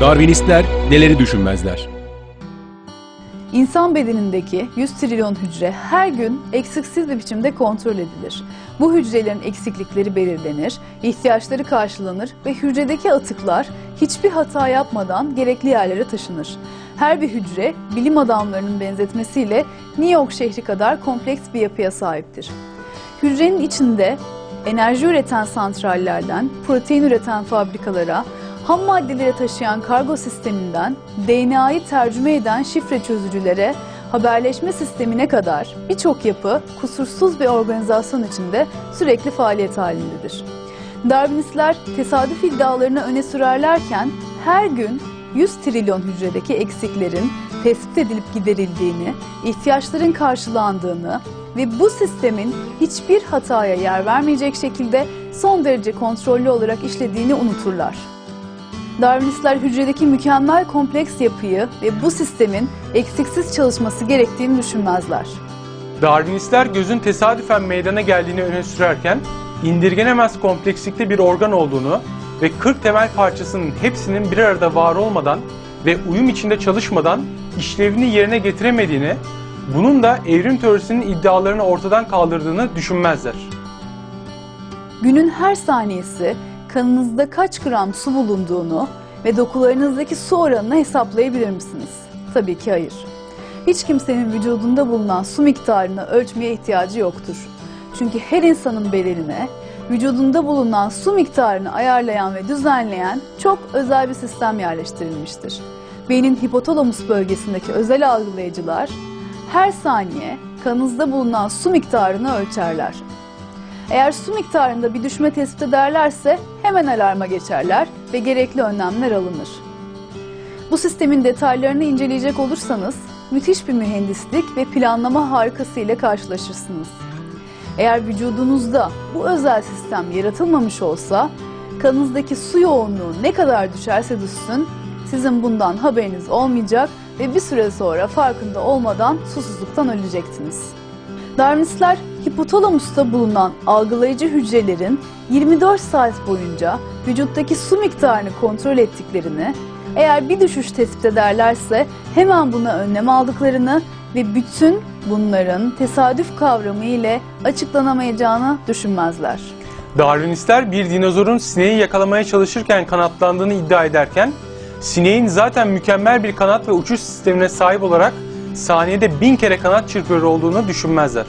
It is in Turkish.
Darwinistler neleri düşünmezler? İnsan bedenindeki 100 trilyon hücre her gün eksiksiz bir biçimde kontrol edilir. Bu hücrelerin eksiklikleri belirlenir, ihtiyaçları karşılanır ve hücredeki atıklar hiçbir hata yapmadan gerekli yerlere taşınır. Her bir hücre bilim adamlarının benzetmesiyle New York şehri kadar kompleks bir yapıya sahiptir. Hücrenin içinde enerji üreten santrallerden protein üreten fabrikalara, ham maddeleri taşıyan kargo sisteminden DNA'yı tercüme eden şifre çözücülere, haberleşme sistemine kadar birçok yapı kusursuz bir organizasyon içinde sürekli faaliyet halindedir. Darwinistler tesadüf iddialarını öne sürerlerken her gün 100 trilyon hücredeki eksiklerin tespit edilip giderildiğini, ihtiyaçların karşılandığını ve bu sistemin hiçbir hataya yer vermeyecek şekilde son derece kontrollü olarak işlediğini unuturlar. Darwinistler hücredeki mükemmel kompleks yapıyı ve bu sistemin eksiksiz çalışması gerektiğini düşünmezler. Darwinistler gözün tesadüfen meydana geldiğini öne sürerken, indirgenemez komplekslikte bir organ olduğunu ve 40 temel parçasının hepsinin bir arada var olmadan ve uyum içinde çalışmadan işlevini yerine getiremediğini, bunun da evrim teorisinin iddialarını ortadan kaldırdığını düşünmezler. Günün her saniyesi kanınızda kaç gram su bulunduğunu ve dokularınızdaki su oranını hesaplayabilir misiniz? Tabii ki hayır. Hiç kimsenin vücudunda bulunan su miktarını ölçmeye ihtiyacı yoktur. Çünkü her insanın bedenine vücudunda bulunan su miktarını ayarlayan ve düzenleyen çok özel bir sistem yerleştirilmiştir. Beynin hipotalamus bölgesindeki özel algılayıcılar her saniye kanınızda bulunan su miktarını ölçerler. Eğer su miktarında bir düşme tespit ederlerse hemen alarma geçerler ve gerekli önlemler alınır. Bu sistemin detaylarını inceleyecek olursanız müthiş bir mühendislik ve planlama harikası ile karşılaşırsınız. Eğer vücudunuzda bu özel sistem yaratılmamış olsa kanınızdaki su yoğunluğu ne kadar düşerse düşsün sizin bundan haberiniz olmayacak ve bir süre sonra farkında olmadan susuzluktan ölecektiniz. Darwinistler hipotalamusta bulunan algılayıcı hücrelerin 24 saat boyunca vücuttaki su miktarını kontrol ettiklerini, eğer bir düşüş tespit ederlerse hemen buna önlem aldıklarını ve bütün bunların tesadüf kavramı ile açıklanamayacağını düşünmezler. Darwinistler bir dinozorun sineği yakalamaya çalışırken kanatlandığını iddia ederken, sineğin zaten mükemmel bir kanat ve uçuş sistemine sahip olarak saniyede bin kere kanat çırpıyor olduğunu düşünmezler.